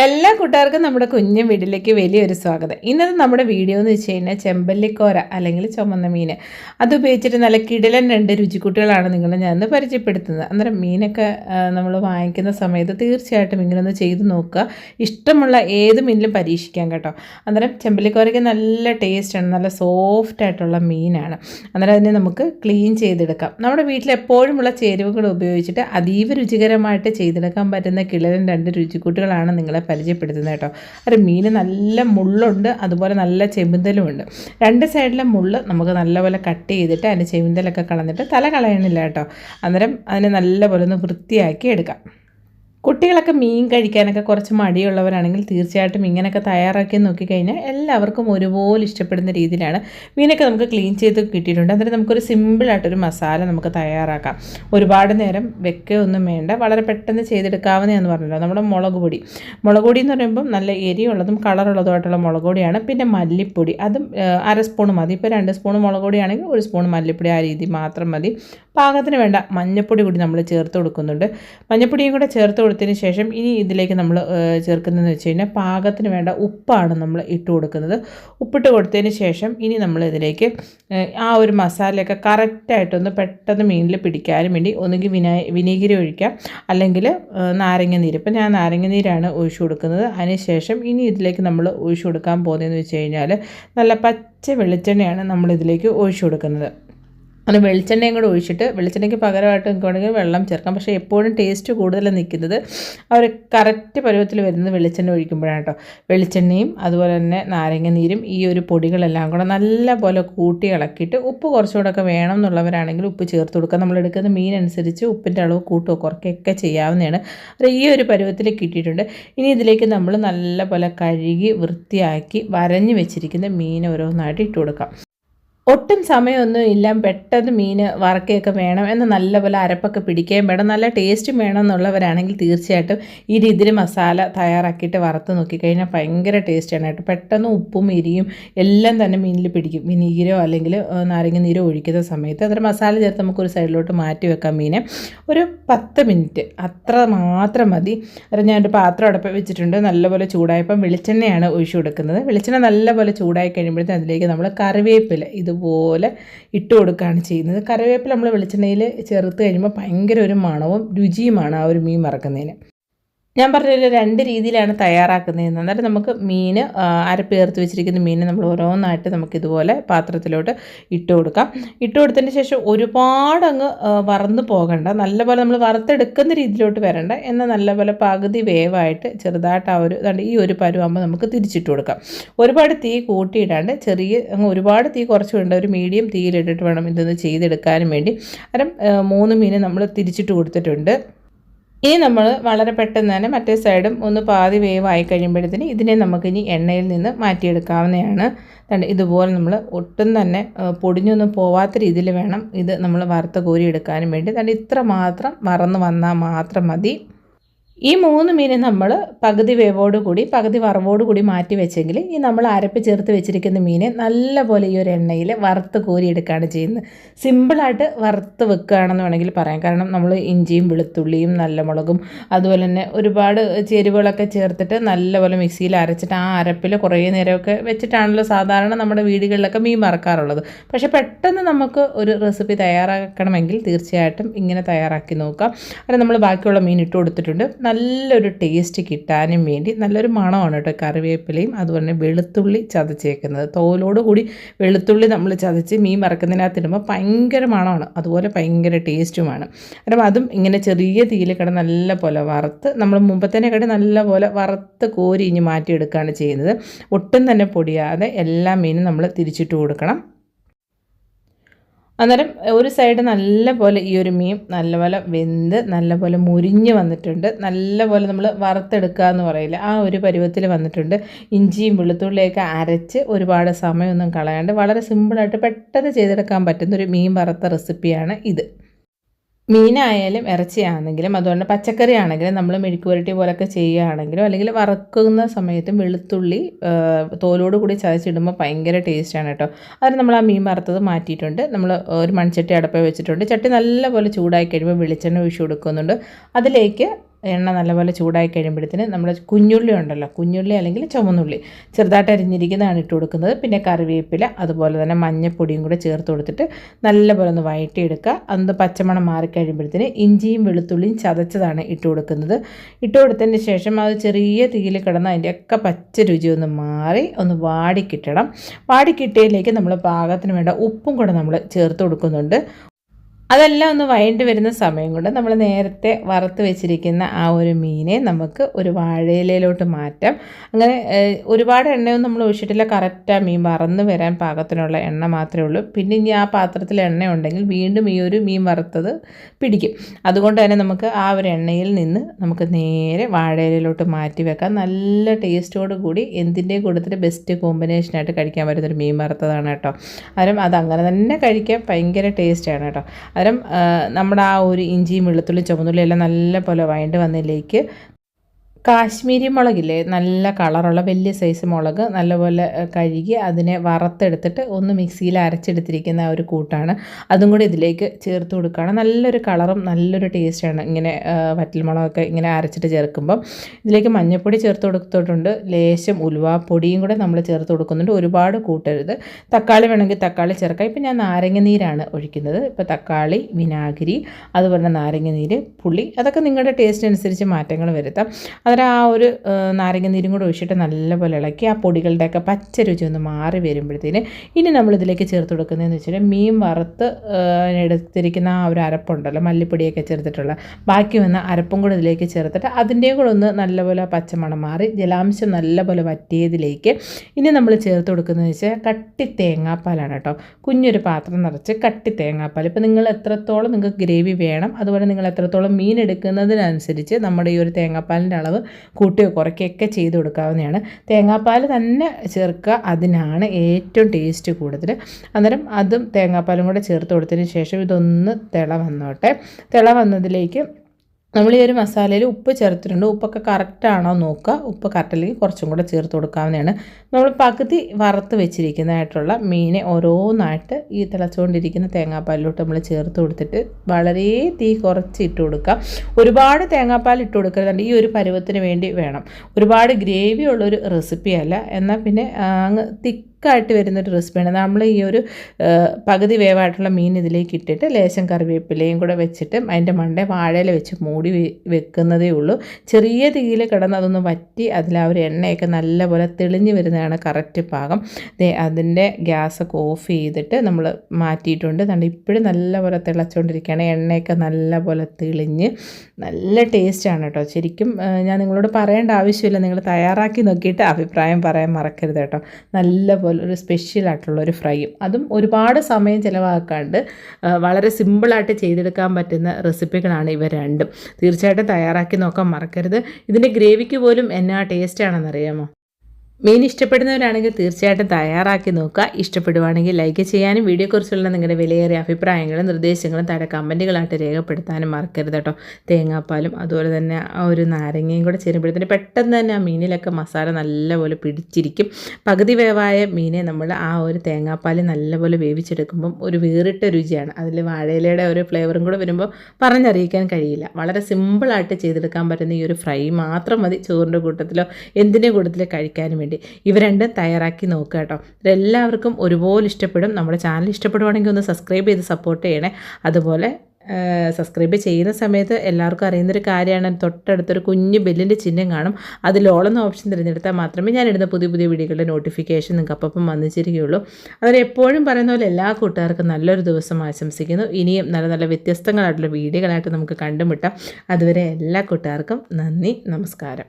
എല്ലാ കൂട്ടുകാർക്കും നമ്മുടെ കുഞ്ഞു വീട്ടിലേക്ക് വലിയൊരു സ്വാഗതം. ഇന്നത്തെ നമ്മുടെ വീഡിയോ എന്ന് വെച്ച് കഴിഞ്ഞാൽ ചെമ്പല്ലിക്കോര അല്ലെങ്കിൽ ചുമന്ന മീൻ. അത് ഉപയോഗിച്ചിട്ട് നല്ല കിടലൻ രണ്ട് രുചിക്കുട്ടികളാണ് നിങ്ങളെ ഞാൻ ഇന്ന് പരിചയപ്പെടുത്തുന്നത്. അന്നേരം മീനൊക്കെ നമ്മൾ വാങ്ങിക്കുന്ന സമയത്ത് തീർച്ചയായിട്ടും ഇങ്ങനെ ഒന്ന് ചെയ്ത് നോക്കുക. ഇഷ്ടമുള്ള ഏത് മീനിലും പരീക്ഷിക്കാം കേട്ടോ. അന്നേരം ചെമ്പല്ലിക്കോരയ്ക്ക് നല്ല ടേസ്റ്റാണ് നല്ല സോഫ്റ്റ് ആയിട്ടുള്ള മീനാണ്. അന്നേരം അതിനെ നമുക്ക് ക്ലീൻ ചെയ്തെടുക്കാം. നമ്മുടെ വീട്ടിൽ എപ്പോഴുമുള്ള ചേരുവകൾ ഉപയോഗിച്ചിട്ട് അതീവ രുചികരമായിട്ട് ചെയ്തെടുക്കാൻ പറ്റുന്ന കിളരൻ രണ്ട് രുചിക്കുട്ടികളാണ് നിങ്ങളെ പരിചയപ്പെടുത്തുന്നത് കേട്ടോ. അത് മീൻ നല്ല മുള്ളുണ്ട് അതുപോലെ നല്ല ചെമിന്തലുമുണ്ട് രണ്ട് സൈഡിലെ മുള്ള് നമുക്ക് നല്ലപോലെ കട്ട് ചെയ്തിട്ട് അതിന്റെ ചെമിന്തലൊക്കെ കളഞ്ഞിട്ട് തല കളയണില്ല കേട്ടോ. അന്നേരം അതിനെ നല്ലപോലെ ഒന്ന് വൃത്തിയാക്കി എടുക്കാം. കുട്ടികളൊക്കെ മീൻ കഴിക്കാനൊക്കെ കുറച്ച് മടിയുള്ളവരാണെങ്കിൽ തീർച്ചയായിട്ടും ഇങ്ങനെയൊക്കെ തയ്യാറാക്കി നോക്കിക്കഴിഞ്ഞാൽ എല്ലാവർക്കും ഒരുപോലെ ഇഷ്ടപ്പെടുന്ന രീതിയിലാണ് മീനൊക്കെ നമുക്ക് ക്ലീൻ ചെയ്ത് കിട്ടിയിട്ടുണ്ട്. അന്നേരം നമുക്കൊരു സിമ്പിളായിട്ടൊരു മസാല നമുക്ക് തയ്യാറാക്കാം. ഒരുപാട് നേരം വെക്കുകയൊന്നും വേണ്ട. വളരെ പെട്ടെന്ന് ചെയ്തെടുക്കാവുന്നതെന്ന് പറഞ്ഞല്ലോ. നമ്മുടെ മുളക് പൊടി. മുളക് പൊടി എന്ന് പറയുമ്പം നല്ല എരിയുള്ളതും കളറുള്ളതുമായിട്ടുള്ള മുളക് പൊടിയാണ്. പിന്നെ മല്ലിപ്പൊടി. അതും അര സ്പൂൺ മതി. ഇപ്പോൾ രണ്ട് സ്പൂൺ മുളക് പൊടിയാണെങ്കിൽ ഒരു സ്പൂൺ മല്ലിപ്പൊടി ആ രീതി മാത്രം മതി. പാകത്തിന് വേണ്ട മഞ്ഞൾപ്പൊടി കൂടി നമ്മൾ ചേർത്ത് കൊടുക്കുന്നുണ്ട്. മഞ്ഞൾപ്പൊടിയും കൂടെ ചേർത്ത് കൊടുത്തതിന് ശേഷം ഇനി ഇതിലേക്ക് നമ്മൾ ചേർക്കുന്നതെന്ന് വെച്ച് കഴിഞ്ഞാൽ പാകത്തിന് വേണ്ട ഉപ്പാണ് നമ്മൾ ഇട്ട് കൊടുക്കുന്നത്. ഉപ്പിട്ട് കൊടുത്തതിന് ശേഷം ഇനി നമ്മൾ ഇതിലേക്ക് ആ ഒരു മസാലയൊക്കെ കറക്റ്റായിട്ടൊന്ന് പെട്ടെന്ന് മീനിൽ പിടിക്കാനും വേണ്ടി ഒന്നുകിൽ വിനാ വിനീഗിരി ഒഴിക്കാം. അല്ലെങ്കിൽ നാരങ്ങ നീര്. ഇപ്പം ഞാൻ നാരങ്ങ നീരാണ് ഒഴിച്ചു കൊടുക്കുന്നത്. അതിനുശേഷം ഇനി ഇതിലേക്ക് നമ്മൾ ഒഴിച്ചു കൊടുക്കാൻ പോകുന്നതെന്ന് വെച്ച് കഴിഞ്ഞാൽ നല്ല പച്ച വെളിച്ചെണ്ണയാണ് നമ്മളിതിലേക്ക് ഒഴിച്ചു കൊടുക്കുന്നത്. അത് വെളിച്ചെണ്ണയും കൂടെ ഒഴിച്ചിട്ട് വെളിച്ചെണ്ണയ്ക്ക് പകരമായിട്ട് നിങ്ങൾക്ക് വേണമെങ്കിൽ വെള്ളം ചേർക്കാം. പക്ഷേ എപ്പോഴും ടേസ്റ്റ് കൂടുതൽ നിൽക്കുന്നത് ഒരു കറക്റ്റ് പരുവത്തിൽ വരുന്നത് വെളിച്ചെണ്ണ ഒഴിക്കുമ്പോഴാണ് കേട്ടോ. വെളിച്ചെണ്ണയും അതുപോലെ തന്നെ നാരങ്ങ നീരും ഈ ഒരു പൊടികളെല്ലാം കൂടെ നല്ല പോലെ കൂട്ടി ഇളക്കിയിട്ട് ഉപ്പ് കുറച്ചുകൂടെയൊക്കെ വേണം എന്നുള്ളവരാണെങ്കിൽ ഉപ്പ് ചേർത്ത് കൊടുക്കുക. നമ്മൾ എടുക്കുന്ന മീൻ അനുസരിച്ച് ഉപ്പിന്റെ അളവ് കൂട്ടുകയോ കുറയ്ക്കുകയൊക്കെ ചെയ്യാവുന്നതാണ്. അത് ഈ ഒരു പരുവത്തിൽ കിട്ടിയിട്ടുണ്ട്. ഇനി ഇതിലേക്ക് നമ്മൾ നല്ല പോലെ കഴുകി വൃത്തിയാക്കി വരഞ്ഞ് വെച്ചിരിക്കുന്ന മീൻ ഓരോന്നായിട്ട് ഇട്ട് കൊടുക്കാം. ഒട്ടും സമയമൊന്നും ഇല്ല. പെട്ടെന്ന് മീൻ വറക്കുകയൊക്കെ വേണം എന്ന് നല്ലപോലെ അരപ്പൊക്കെ പിടിക്കുകയും വേണം. നല്ല ടേസ്റ്റും വേണം എന്നുള്ളവരാണെങ്കിൽ തീർച്ചയായിട്ടും ഈ രീതിയിൽ മസാല തയ്യാറാക്കിയിട്ട് വറുത്ത് നോക്കിക്കഴിഞ്ഞാൽ ഭയങ്കര ടേസ്റ്റാണ് കേട്ടോ. പെട്ടെന്ന് ഉപ്പും ഇരിയും എല്ലാം തന്നെ മീനിൽ പിടിക്കും. വിനീഗിരോ അല്ലെങ്കിൽ നാരങ്ങ നീരോ ഒഴിക്കുന്ന സമയത്ത് അതൊരു മസാല ചേർത്ത് നമുക്കൊരു സൈഡിലോട്ട് മാറ്റി വെക്കാം മീനെ. ഒരു പത്ത് മിനിറ്റ് അത്ര മാത്രം മതി. അത് ഞാനൊരു പാത്രം അടപ്പ് വെച്ചിട്ടുണ്ട്. നല്ലപോലെ ചൂടായപ്പം വെളിച്ചെണ്ണയാണ് ഒഴിച്ചു കൊടുക്കുന്നത്. വെളിച്ചെണ്ണ നല്ലപോലെ ചൂടായി കഴിയുമ്പോഴത്തേക്കും അതിലേക്ക് നമ്മൾ കറിവേപ്പില ഇത് ഇതുപോലെ ഇട്ട് കൊടുക്കുകയാണ് ചെയ്യുന്നത്. കറിവേപ്പില നമ്മൾ വെളിച്ചെണ്ണയിൽ ചേർത്ത് കഴിയുമ്പോൾ ഭയങ്കര ഒരു മണവും രുചിയുമാണ് ആ ഒരു മീൻ മറക്കുന്നതിന് ഞാൻ പറഞ്ഞതിൽ രണ്ട് രീതിയിലാണ് തയ്യാറാക്കുന്നത് അന്നേരം നമുക്ക് മീൻ അരപ്പേർത്ത് വെച്ചിരിക്കുന്ന മീൻ നമ്മൾ ഓരോന്നായിട്ട് നമുക്ക് ഇതുപോലെ പാത്രത്തിലോട്ട് ഇട്ട് കൊടുക്കാം. ഇട്ട് കൊടുത്തതിന് ശേഷം ഒരുപാട് അങ്ങ് വറന്ന് പോകണ്ട. നല്ലപോലെ നമ്മൾ വറുത്തെടുക്കുന്ന രീതിയിലോട്ട് വരണ്ട. എന്നാൽ നല്ലപോലെ പകുതി വേവായിട്ട് ചെറുതായിട്ട് ആ ഒരു ഈ ഒരു പരുവാകുമ്പോൾ നമുക്ക് തിരിച്ചിട്ട് കൊടുക്കാം. ഒരുപാട് തീ കൂട്ടിയിടാണ്ട് ചെറിയ അങ്ങ് ഒരുപാട് തീ കുറച്ച് വേണ്ട ഒരു മീഡിയം തീയിലിട്ടിട്ട് വേണം ഇതൊന്ന് ചെയ്തെടുക്കാനും വേണ്ടി. അന്നേരം മൂന്ന് മീൻ നമ്മൾ തിരിച്ചിട്ട് കൊടുത്തിട്ടുണ്ട്. ഇനി നമ്മൾ വളരെ പെട്ടെന്ന് തന്നെ മറ്റേ സൈഡും ഒന്ന് പാതി വേവ് ആയി കഴിയുമ്പോഴത്തേന് ഇതിനെ നമുക്കിനി എണ്ണയിൽ നിന്ന് മാറ്റിയെടുക്കാവുന്നതാണ്. കണ്ട് ഇതുപോലെ നമ്മൾ ഒട്ടും തന്നെ പൊടിഞ്ഞൊന്നും പോവാത്ത രീതിയിൽ വേണം ഇത് നമ്മൾ വറുത്ത് കോരി എടുക്കാനും വേണ്ടി. കണ്ട് ഇത്ര മാത്രം വറന്ന് വന്നാൽ മാത്രം മതി. ഈ മൂന്ന് മീൻ നമ്മൾ പകുതി വേവോട് കൂടി പകുതി വറവോട് കൂടി മാറ്റി വെച്ചെങ്കിൽ ഈ നമ്മൾ അരപ്പ് ചേർത്ത് വെച്ചിരിക്കുന്ന മീനെ നല്ലപോലെ ഈ ഒരു എണ്ണയിൽ വറുത്ത് കോരിയെടുക്കുകയാണ് ചെയ്യുന്നത്. സിമ്പിളായിട്ട് വറുത്ത് വെക്കുകയാണെന്ന് വേണമെങ്കിൽ പറയാം. കാരണം നമ്മൾ ഇഞ്ചിയും വെളുത്തുള്ളിയും നല്ല മുളകും അതുപോലെ തന്നെ ഒരുപാട് ചേരുവകളൊക്കെ ചേർത്തിട്ട് നല്ലപോലെ മിക്സിയിൽ അരച്ചിട്ട് ആ അരപ്പിൽ കുറേ നേരമൊക്കെ വെച്ചിട്ടാണല്ലോ സാധാരണ നമ്മുടെ വീടുകളിലൊക്കെ മീൻ മറക്കാറുള്ളത് പക്ഷേ പെട്ടെന്ന് നമുക്ക് ഒരു റെസിപ്പി തയ്യാറാക്കണമെങ്കിൽ തീർച്ചയായിട്ടും ഇങ്ങനെ തയ്യാറാക്കി നോക്കാം. അത് നമ്മൾ ബാക്കിയുള്ള മീൻ ഇട്ട് കൊടുത്തിട്ടുണ്ട്. നല്ലൊരു ടേസ്റ്റ് കിട്ടാനും വേണ്ടി നല്ലൊരു മണമാണ് കേട്ടോ കറിവേപ്പിലയും അതുപോലെ തന്നെ വെളുത്തുള്ളി ചതച്ചേക്കുന്നത്. തോലോട് കൂടി വെളുത്തുള്ളി നമ്മൾ ചതച്ച് മീൻ വറക്കുന്നതിനകത്തിടുമ്പോൾ ഭയങ്കര മണമാണ്. അതുപോലെ ഭയങ്കര ടേസ്റ്റുമാണ് അപ്പം അതും ഇങ്ങനെ ചെറിയ തീയിൽ കിടന്ന് നല്ല പോലെ വറുത്ത് നമ്മൾ മുമ്പത്തേനെക്കാട്ടി നല്ല പോലെ വറുത്ത് കോരി ഇനി മാറ്റിയെടുക്കുകയാണ് ചെയ്യുന്നത്. ഒട്ടും തന്നെ പൊടിയാതെ എല്ലാ മീനും നമ്മൾ തിരിച്ചിട്ട് കൊടുക്കണം. അന്നേരം ഒരു സൈഡ് നല്ലപോലെ ഈ ഒരു മീൻ നല്ലപോലെ വെന്ത് നല്ലപോലെ മുരിഞ്ഞ് വന്നിട്ടുണ്ട്. നല്ലപോലെ നമ്മൾ വറുത്തെടുക്കുക എന്ന് പറയില്ല. ആ ഒരു പരുവത്തിൽ വന്നിട്ടുണ്ട്. ഇഞ്ചിയും വെളുത്തുള്ളിയൊക്കെ അരച്ച് ഒരുപാട് സമയമൊന്നും കളയാണ്ട് വളരെ സിമ്പിളായിട്ട് പെട്ടെന്ന് ചെയ്തെടുക്കാൻ പറ്റുന്ന ഒരു മീൻ വറുത്ത റെസിപ്പിയാണ് ഇത്. മീനായാലും ഇറച്ചിയാണെങ്കിലും അതുകൊണ്ട് പച്ചക്കറി ആണെങ്കിലും നമ്മൾ മെഴുക്ക് പുരട്ടി പോലൊക്കെ ചെയ്യുകയാണെങ്കിലും അല്ലെങ്കിൽ വറക്കുന്ന സമയത്തും വെളുത്തുള്ളി തോലോട് കൂടി ചതച്ചിടുമ്പോൾ ഭയങ്കര ടേസ്റ്റാണ് കേട്ടോ. അതിന് നമ്മൾ ആ മീൻ വറുത്തത് മാറ്റിയിട്ടുണ്ട്. നമ്മൾ ഒരു മൺചട്ടി അടപ്പ വെച്ചിട്ടുണ്ട്. ചട്ടി നല്ലപോലെ ചൂടാക്കി കഴിയുമ്പോൾ വെളിച്ചെണ്ണ ഒഴിച്ചു കൊടുക്കുന്നുണ്ട്. അതിലേക്ക് എണ്ണ നല്ലപോലെ ചൂടായി കഴിയുമ്പോഴത്തേന് നമ്മൾ കുഞ്ഞുള്ളി ഉണ്ടല്ലോ കുഞ്ഞുള്ളി അല്ലെങ്കിൽ ചുമന്നുള്ളി ചെറുതായിട്ട് അരിഞ്ഞിരിക്കുന്നതാണ് ഇട്ട് കൊടുക്കുന്നത്. പിന്നെ കറിവേപ്പില അതുപോലെ തന്നെ മഞ്ഞപ്പൊടിയും കൂടെ ചേർത്ത് കൊടുത്തിട്ട് നല്ലപോലെ ഒന്ന് വഴറ്റിയെടുക്കുക അന്ന് പച്ചമണം മാറിക്കഴിയുമ്പോഴത്തേന് ഇഞ്ചിയും വെളുത്തുള്ളിയും ചതച്ചതാണ് ഇട്ട് കൊടുക്കുന്നത്. ഇട്ട് കൊടുത്തതിന് ശേഷം അത് ചെറിയ തീയിൽ കിടന്ന് അതിന്റെയൊക്കെ പച്ച രുചി ഒന്ന് മാറി ഒന്ന് വാടിക്കിട്ടണം വാടിക്കിട്ടിയതിലേക്ക് നമ്മൾ പാകത്തിന് വേണ്ട ഉപ്പും കൂടെ നമ്മൾ ചേർത്ത് കൊടുക്കുന്നുണ്ട്. അതെല്ലാം ഒന്ന് വഴണ്ടി വരുന്ന സമയം കൊണ്ട് നമ്മൾ നേരത്തെ വറുത്ത് വെച്ചിരിക്കുന്ന ആ ഒരു മീനെ നമുക്ക് ഒരു വാഴയിലയിലോട്ട് മാറ്റാം. അങ്ങനെ ഒരുപാട് എണ്ണയൊന്നും നമ്മൾ ഒഴിച്ചിട്ടില്ല. കറക്റ്റ് മീൻ വറന്ന് വരാൻ പാകത്തിനുള്ള എണ്ണ മാത്രമേ ഉള്ളൂ. പിന്നെ ഇനി ആ പാത്രത്തിൽ എണ്ണ ഉണ്ടെങ്കിൽ വീണ്ടും ഈ ഒരു മീൻ വറുത്തത് പിടിക്കും. അതുകൊണ്ട് തന്നെ നമുക്ക് ആ ഒരു എണ്ണയിൽ നിന്ന് നമുക്ക് നേരെ വാഴയിലയിലോട്ട് മാറ്റി വെക്കാം. നല്ല ടേസ്റ്റോട് കൂടി എന്തിന്റെയും കൂട്ടത്തിൽ ബെസ്റ്റ് കോമ്പിനേഷനായിട്ട് കഴിക്കാൻ പറ്റുന്നൊരു മീൻ വറുത്തതാണ് കേട്ടോ. അതും അത് അങ്ങനെ തന്നെ കഴിക്കാൻ ഭയങ്കര ടേസ്റ്റാണ് കേട്ടോ. അന്നേരം നമ്മുടെ ആ ഒരു ഇഞ്ചിയും വെളുത്തുള്ളി ചുമന്നുള്ളി എല്ലാം നല്ല പോലെ വഴണ്ട് വന്നതിലേക്ക് കാശ്മീരി മുളകില്ലേ? നല്ല കളറുള്ള വലിയ സൈസ് മുളക് നല്ലപോലെ കഴുകി അതിനെ വറുത്തെടുത്തിട്ട് ഒന്ന് മിക്സിയിൽ അരച്ചെടുത്തിരിക്കുന്ന ഒരു കൂട്ടാണ്. അതും കൂടി ഇതിലേക്ക് ചേർത്ത് കൊടുക്കുകയാണ്. നല്ലൊരു കളറും നല്ലൊരു ടേസ്റ്റാണ് ഇങ്ങനെ വറ്റൽമുളകൊക്കെ ഇങ്ങനെ അരച്ചിട്ട് ചേർക്കുമ്പം. ഇതിലേക്ക് മഞ്ഞൾപ്പൊടി ചേർത്ത് കൊടുത്തിട്ടുണ്ട്. ലേശം ഉലുവാപ്പൊടിയും കൂടെ നമ്മൾ ചേർത്ത് കൊടുക്കുന്നുണ്ട്. ഒരുപാട് കൂട്ടരുത്. തക്കാളി വേണമെങ്കിൽ തക്കാളി ചേർക്കാം. ഇപ്പം ഞാൻ നാരങ്ങ നീരാണ് ഒഴിക്കുന്നത്. ഇപ്പോൾ തക്കാളി വിനാഗിരി അതുപോലെ നാരങ്ങ നീര് പുളി അതൊക്കെ നിങ്ങളുടെ ടേസ്റ്റ് അനുസരിച്ച് മാറ്റങ്ങൾ വരുത്താം. അന്നേരം ആ ഒരു നാരങ്ങ നീരും കൂടെ ഒഴിച്ചിട്ട് നല്ലപോലെ ഇളക്കി ആ പൊടികളുടെയൊക്കെ പച്ച രുചി ഒന്ന് മാറി വരുമ്പോഴത്തേന് ഇനി നമ്മളിതിലേക്ക് ചേർത്ത് കൊടുക്കുന്നതെന്ന് വെച്ചാൽ മീൻ വറുത്ത് എടുത്തിരിക്കുന്ന ആ ഒരു അരപ്പുണ്ടല്ലോ മല്ലിപ്പൊടിയൊക്കെ ചേർത്തിട്ടുള്ള. ബാക്കി വന്ന അരപ്പും കൂടെ ഇതിലേക്ക് ചേർത്തിട്ട് അതിന്റെയും കൂടെ ഒന്ന് നല്ലപോലെ പച്ചമണം മാറി ജലാംശം നല്ലപോലെ വറ്റിയതിലേക്ക് ഇനി നമ്മൾ ചേർത്ത് കൊടുക്കുന്നതെന്ന് വെച്ചാൽ കട്ടി തേങ്ങാപ്പാലാണ് കേട്ടോ. കുഞ്ഞൊരു പാത്രം നിറച്ച് കട്ടി തേങ്ങാപ്പാൽ. ഇപ്പോൾ നിങ്ങൾ എത്രത്തോളം നിങ്ങൾക്ക് ഗ്രേവി വേണം അതുപോലെ നിങ്ങൾ എത്രത്തോളം മീൻ എടുക്കുന്നതിനനുസരിച്ച് നമ്മുടെ ഈ ഒരു തേങ്ങാപ്പാലിന്റെ അളവ് കൂട്ടുകയോ കുറയ്ക്കുകയൊക്കെ ചെയ്ത് കൊടുക്കാവുന്നതാണ്. തേങ്ങാപ്പാൽ തന്നെ ചേർക്കുക അതിനാണ് ഏറ്റവും ടേസ്റ്റ് കൂടുതൽ. അന്നേരം അതും തേങ്ങാപ്പാലും കൂടെ ചേർത്ത് കൊടുത്തതിന് ശേഷം ഇതൊന്ന് തിള വന്നോട്ടെ. തിള വന്നതിലേക്ക് നമ്മൾ ഈ ഒരു മസാലയിൽ ഉപ്പ് ചേർത്തിട്ടുണ്ട്. ഉപ്പൊക്കെ കറക്റ്റാണോ നോക്കുക. ഉപ്പ് കറക്റ്റല്ലെങ്കിൽ കുറച്ചും കൂടെ ചേർത്ത് കൊടുക്കാവുന്നതാണ്. നമ്മൾ പകുതി വറുത്ത് വെച്ചിരിക്കുന്നതായിട്ടുള്ള മീനെ ഓരോന്നായിട്ട് ഈ തിളച്ചുകൊണ്ടിരിക്കുന്ന തേങ്ങാപ്പാലിലോട്ട് നമ്മൾ ചേർത്ത് കൊടുത്തിട്ട് വളരെ തീ കുറച്ച് ഇട്ട് കൊടുക്കുക. ഒരുപാട് തേങ്ങാപ്പാൽ ഇട്ട് കൊടുക്കരുതുണ്ട് ഈ ഒരു പരുവത്തിന് വേണ്ടി വേണം. ഒരുപാട് ഗ്രേവി ഉള്ളൊരു റെസിപ്പിയല്ല എന്നാൽ പിന്നെ അങ്ങ് തിക്ക് തിക്കായിട്ട് വരുന്നൊരു റെസിപ്പിയാണ് നമ്മൾ ഈ ഒരു പകുതി വേവായിട്ടുള്ള മീൻ ഇതിലേക്ക് ഇട്ടിട്ട് ലേശം കറിവേപ്പിലയും കൂടെ വെച്ചിട്ട് അതിന്റെ മണ്ടേ വാഴയിൽ വെച്ച് മൂടി വെക്കുന്നതേ ഉള്ളൂ. ചെറിയ തീയിൽ കിടന്ന് അതൊന്ന് വറ്റി അതിൽ ആ ഒരു എണ്ണയൊക്കെ നല്ലപോലെ തെളിഞ്ഞ് വരുന്നതാണ് കറക്റ്റ് പാകം. അതിന്റെ ഗ്യാസൊക്കെ ഓഫ് ചെയ്തിട്ട് നമ്മൾ മാറ്റിയിട്ടുണ്ട്. അതുകൊണ്ട് ഇപ്പോഴും നല്ലപോലെ തിളച്ചുകൊണ്ടിരിക്കുകയാണ് എണ്ണയൊക്കെ നല്ലപോലെ തെളിഞ്ഞ് നല്ല ടേസ്റ്റാണ് കേട്ടോ. ശരിക്കും ഞാൻ നിങ്ങളോട് പറയേണ്ട ആവശ്യമില്ല. നിങ്ങൾ തയ്യാറാക്കി നോക്കിയിട്ട് അഭിപ്രായം പറയാൻ മറക്കരുത് കേട്ടോ. നല്ലപോലെ അതുപോലെ ഒരു സ്പെഷ്യൽ ആയിട്ടുള്ള ഒരു ഫ്രൈയും അതും ഒരുപാട് സമയം ചിലവാക്കാണ്ട് വളരെ സിമ്പിളായിട്ട് ചെയ്തെടുക്കാൻ പറ്റുന്ന റെസിപ്പികളാണ് ഇവ രണ്ടും. തീർച്ചയായിട്ടും തയ്യാറാക്കി നോക്കാൻ മറക്കരുത്. ഇതിന്റെ ഗ്രേവിക്ക് പോലും എന്നാ ടേസ്റ്റ് ആണെന്നറിയാമോ മീൻ ഇഷ്ടപ്പെടുന്നവരാണെങ്കിൽ തീർച്ചയായിട്ടും തയ്യാറാക്കി നോക്കുക. ഇഷ്ടപ്പെടുവാണെങ്കിൽ ലൈക്ക് ചെയ്യാനും വീഡിയോക്കുറിച്ചുള്ള നിങ്ങളുടെ വിലയേറിയ അഭിപ്രായങ്ങളും നിർദ്ദേശങ്ങളും താഴെ കമന്റുകളായിട്ട് രേഖപ്പെടുത്താനും മറക്കരുത് കേട്ടോ. തേങ്ങാപ്പാലും അതുപോലെ തന്നെ ആ ഒരു നാരങ്ങയും കൂടെ ചേരുമ്പോഴത്തേന് പെട്ടെന്ന് തന്നെ ആ മീനിലൊക്കെ മസാല നല്ലപോലെ പിടിച്ചിരിക്കും. പകുതി വേവായ മീനെ നമ്മൾ ആ ഒരു തേങ്ങാപ്പാൽ നല്ലപോലെ വേവിച്ചെടുക്കുമ്പം ഒരു വേറിട്ട രുചിയാണ്. അതിൽ വാഴയിലയുടെ ഒരു ഫ്ലേവറും കൂടെ വരുമ്പോൾ പറഞ്ഞറിയിക്കാൻ കഴിയില്ല. വളരെ സിമ്പിളായിട്ട് ചെയ്തെടുക്കാൻ പറ്റുന്ന ഈ ഒരു ഫ്രൈ മാത്രം മതി. ചോറിന്റെ കൂട്ടത്തിലോ എന്തിന്റെ കൂട്ടത്തിലോ കഴിക്കാനും വേണ്ടി. ഇവ രണ്ടും തയ്യാറാക്കി നോക്കുക കേട്ടോ. ഇതെല്ലാവർക്കും ഒരുപോലെ ഇഷ്ടപ്പെടും. നമ്മുടെ ചാനൽ ഇഷ്ടപ്പെടുവാണെങ്കിൽ ഒന്ന് സബ്സ്ക്രൈബ് ചെയ്ത് സപ്പോർട്ട് ചെയ്യണേ. അതുപോലെ സബ്സ്ക്രൈബ് ചെയ്യുന്ന സമയത്ത് എല്ലാവർക്കും അറിയുന്നൊരു കാര്യമാണ്. തൊട്ടടുത്തൊരു കുഞ്ഞ് ബെല്ലിന്റെ ചിഹ്നം കാണും. അതിൽ ഓളെന്ന ഓപ്ഷൻ തിരഞ്ഞെടുത്താൽ മാത്രമേ ഞാൻ ഇടുന്ന പുതിയ പുതിയ വീഡിയോകളുടെ നോട്ടിഫിക്കേഷൻ നിങ്ങൾക്ക് അപ്പം വന്നിച്ചിരിക്കുകയുള്ളൂ അതിൽ എപ്പോഴും പറയുന്ന പോലെ എല്ലാ കൂട്ടുകാർക്കും നല്ലൊരു ദിവസം ആശംസിക്കുന്നു. ഇനിയും നല്ല നല്ല വ്യത്യസ്തങ്ങളായിട്ടുള്ള വീഡിയോകളായിട്ട് നമുക്ക് കണ്ടുമുട്ടാം. അതുവരെ എല്ലാ കൂട്ടുകാർക്കും നന്ദി നമസ്കാരം.